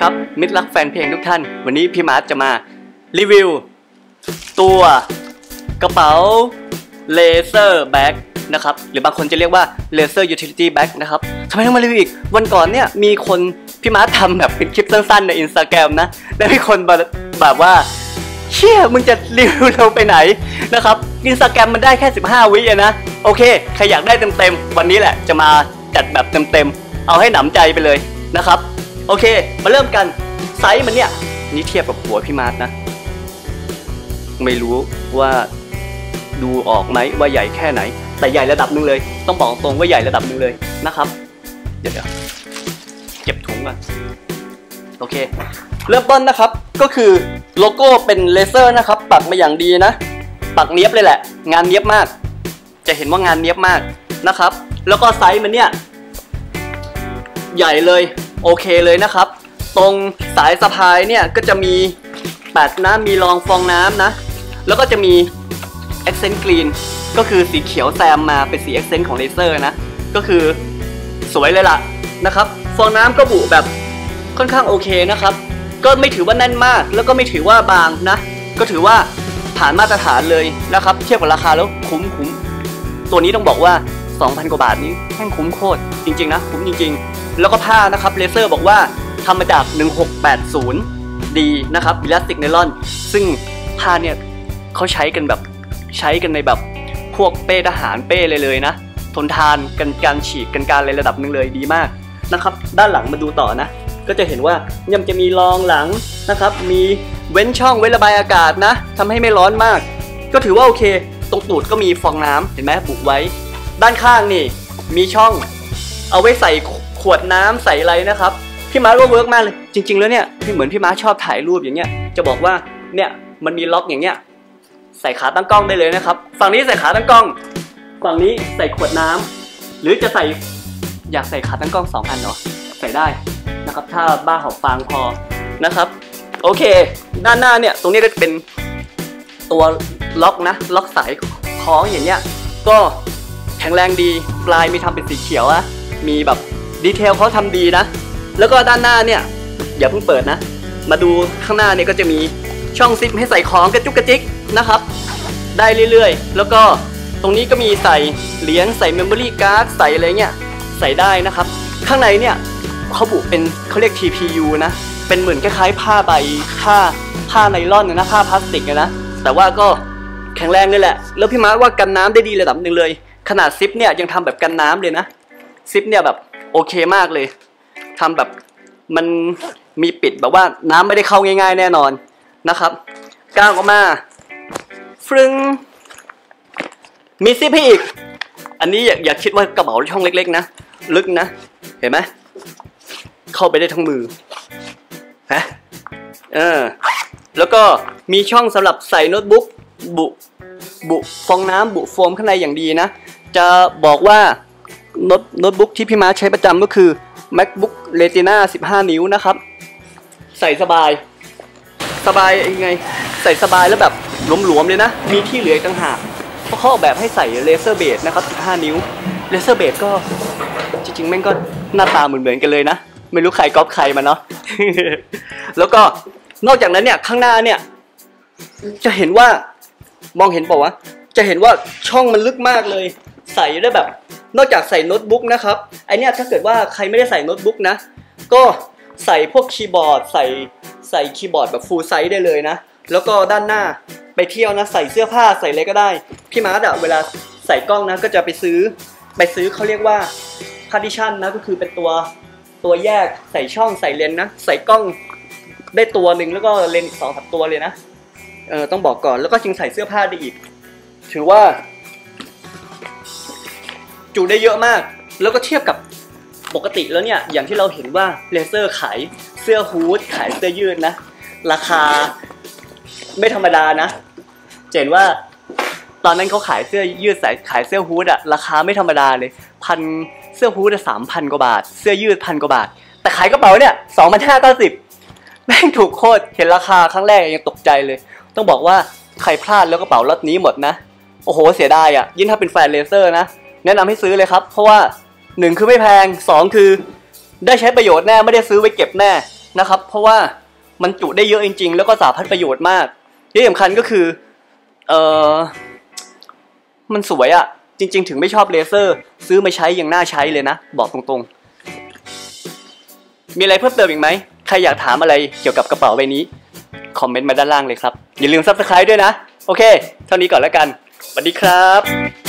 ครับมิตรรักแฟนเพลงทุกท่าน วันนี้พี่มาร์ทจะมารีวิว ตัวกระเป๋าเลเซอร์แบ็กนะครับหรือบางคนจะเรียกว่าเลเซอร์ยูทิลิตี้แบ็กนะครับทำไมต้องมารีวิวอีก วันก่อนเนี่ยมีคนพี่มาร์ททำแบบเป็นคลิปสั้นๆ ในอินสตาแกรมนะ แล้วมีคนแบบว่าเชี่ยมึงจะรีวิวเราไปไหนนะครับอินสตาแกรมมันได้แค่ 15 วิอะนะ โอเค ใครอยากได้เต็มๆ วันนี้แหละจะมาจัดแบบเต็มๆ เอาให้หนำใจไปเลยนะครับ โอเค มาเริ่มกัน ไซส์มันเนี่ย นี่เทียบกับหัวพี่มาร์ทนะ ไม่รู้ว่าดูออกไหมว่าใหญ่แค่ไหน แต่ใหญ่ระดับหนึ่งเลย ต้องบอกตรงว่าใหญ่ระดับหนึ่งเลยนะครับเดี๋ยวเดี๋ยวเก็บถุงก่อนโอเค เริ่มต้นนะครับก็คือโลโก้เป็นเลเซอร์นะครับ ปักมาอย่างดีนะ ปักเนี้ยบเลยแหละ งานเนี้ยบมาก จะเห็นว่างานเนี้ยบมากนะครับ แล้วก็ไซส์มันเนี่ย ใหญ่เลย โอเคเลยนะครับ ตรงสายสะพายเนี่ยก็จะมีแปดน้ำมีรองฟองน้ำนะ แล้วก็จะมี accent green ก็คือสีเขียวแซมมาเป็นสี accent ของเลเซอร์นะ ก็คือสวยเลยล่ะนะครับ ฟองน้ำก็บุแบบค่อนข้างโอเคนะครับ ก็ไม่ถือว่าแน่นมาก แล้วก็ไม่ถือว่าบางนะ ก็ถือว่าผ่านมาตรฐานเลยนะครับ เทียบกับราคาแล้วคุ้มคุ้มตัวนี้ต้องบอกว่า 2,000 กว่าบาทนี้แม่งคุ้มโคตรจริง ๆ นะคุ้มจริง ๆ แล้วก็ผ้านะครับเลเซอร์บอกว่าทำมาจาก 1680 ดีนะครับอิลาสติกไนลอน ซึ่งผ้าเนี่ยเขาใช้กันแบบใช้กันในแบบพวกเป้ทหารเป้เลยเลยนะ ทนทานกันการฉีกกันการอะไรระดับหนึ่งเลยดีมากนะครับ ด้านหลังมาดูต่อนะ ก็จะเห็นว่ายังจะมีรองหลังนะครับ มีเว้นช่องไว้นระบายอากาศนะทำให้ไม่ร้อนมาก ก็ถือว่าโอเค ตรงตูดก็มีฟองน้ำเห็นไหมบุกไว้ ด้านข้างนี่ มีช่อง เอาไว้ใส่ขวดน้ำใส่อะไรนะครับ พี่มาร์คว่าเวิร์กมากเลย จริง ๆ แล้วเนี่ยพี่เหมือนพี่มาร์คชอบถ่ายรูปอย่างเงี้ย จะบอกว่าเนี่ยมันมีล็อกอย่างเงี้ย ใส่ขาตั้งกล้องได้เลยนะครับ ฝั่งนี้ใส่ขาตั้งกล้อง ฝั่งนี้ใส่ขวดน้ำหรือจะใส่อยากใส่ขาตั้งกล้องสองอันเนาะใส่ได้นะครับ ถ้าบ้าหอบฟางพอนะครับ โอเค ด้านหน้าเนี่ยตรงนี้ก็เป็นตัวล็อกนะ ล็อกสายคล้องอย่างเงี้ย ก็ แข็งแรงดี ปลายมีทำเป็นสีเขียวอะมีแบบดีเทลเขาทำดีนะ แล้วก็ด้านหน้าเนี่ยอย่าเพิ่งเปิดนะ มาดูข้างหน้าเนี่ยก็จะมีช่องซิปให้ใส่ของกระจุกกระจิกนะครับ ได้เรื่อยๆ แล้วก็ตรงนี้ก็มีใส่เหรียญใส่เมมโมรี่การ์ดใส่อะไรเงี้ยใส่ได้นะครับ ข้างในเนี่ยเขาบุเป็นเขาเรียก TPU นะ เป็นเหมือนคล้ายๆผ้าใบผ้าผ้าไนล่อนนะผ้าพลาสติกนะ แต่ว่าก็แข็งแรงเลยแหละ แล้วพี่มาร์ว่ากันน้ำได้ดีระดับหนึ่งเลย ขนาดซิปเนี่ยยังทำแบบกันน้ำเลยนะซิปเนี่ยแบบโอเคมากเลยทำแบบมันมีปิดแบบว่าน้ำไม่ได้เข้าง่าย ๆ แน่นอนนะครับก้าวออกมาฟรึงมีซิปให้อีก อันนี้อย่าอย่าคิดว่ากระเป๋าช่องเล็ก ๆ นะลึกนะ เห็นไหมเข้าไปได้ทั้งมือฮะเออแล้วก็มีช่องสำหรับใส่โน้ตบุ๊กบุ บุฟองน้ำบุโฟมข้างในอย่างดีนะ จะบอกว่าโน้ตโน้ตบุ๊กที่พี่ม้าใช้ประจำก็คือ macbook retina 15 นิ้วนะครับ ใส่สบาย สบายยังไง ใส่สบายแล้วแบบหลวมๆเลยนะ มีที่เหลืออีกต่างหากเพราะเขาออกแบบให้ใส่เลเซอร์เบสนะครับ 15 นิ้วเลเซอร์เบสก็จริงๆ แม่งก็หน้าตาเหมือนๆกันเลยนะ ไม่รู้ใครก๊อปใครมาเนาะแล้วก็นอกจากนั้นเนี่ย ข้างหน้าเนี่ย จะเห็นว่า มองเห็นป่าวะจะเห็นว่าช่องมันลึกมากเลย ใส่ได้แบบ นอกจากใส่โน้ตบุ๊กนะครับไอเนี้ยถ้าเกิดว่าใครไม่ได้ใส่โน้ตบุ๊กนะ ก็ใส่พวกคีย์บอร์ด ใส่ใส่คีย์บอร์ดแบบฟูลไซส์ได้เลยนะ แล้วก็ด้านหน้าไปเที่ยวนะใส่เสื้อผ้าใส่อะไรก็ได้ พี่มาร์ดอะเวลาใส่กล้องนะก็จะไปซื้อไปซื้อเขาเรียกว่า partition นะก็คือเป็นตัวตัวแยกใส่ช่องใส่เลนนะ ใส่กล้องได้ตัวหนึ่งแล้วก็เลนสอีกสองสามตัวเลยนะ เออต้องบอกก่อนแล้วก็จึงใส่เสื้อผ้าได้อีก ถือว่า จุได้เยอะมาก แล้วก็เทียบกับปกติแล้วเนี่ย อย่างที่เราเห็นว่าเลเซอร์ขายเสื้อฮูดขายเสื้อยืดนะ ราคาไม่ธรรมดานะเห็นว่าตอนนั้นเขาขายเสื้อยืดใส่ขายเสื้อฮูดอะราคาไม่ธรรมดาเลยพันเสื้อฮูดสามพันกว่าบาท เสื้อยืดพันกว่าบาท แต่ขายกระเป๋าเนี่ยสองพันห้าเก้าสิบ แม่งถูกโคตรเห็นราคาครั้งแรกยังตกใจเลย ต้องบอกว่าใครพลาดแล้วกระเป๋าล็อตนี้หมดนะ โอ้โหเสียดายอะยิ่งถ้าเป็นแฟนเลเซอร์นะ แนะนำให้ซื้อเลยครับ เพราะว่าหนึ่งคือไม่แพงสองคือ ได้ใช้ประโยชน์แน่ไม่ได้ซื้อไว้เก็บแน่นะครับ เพราะว่ามันจุได้เยอะจริง ๆ แล้วก็สาพัดประโยชน์มากที่สำคัญก็คือเออมันสวยอะ่ะ จริง ๆ ถึงไม่ชอบเลเซอร์ ซื้อมาใช้ยังน่าใช้เลยนะ บอกตรงๆ มีอะไรเพิ่มเติมอีกไหม ใครอยากถามอะไรเกี่ยวกับกระเป๋าใบนี้ คอมเมนต์มาด้านล่างเลยครับ อย่าลืมซับสไคร b e ด้วยนะ โอเค เท่านี้ก่อนแล้วกันสวัสดีครับ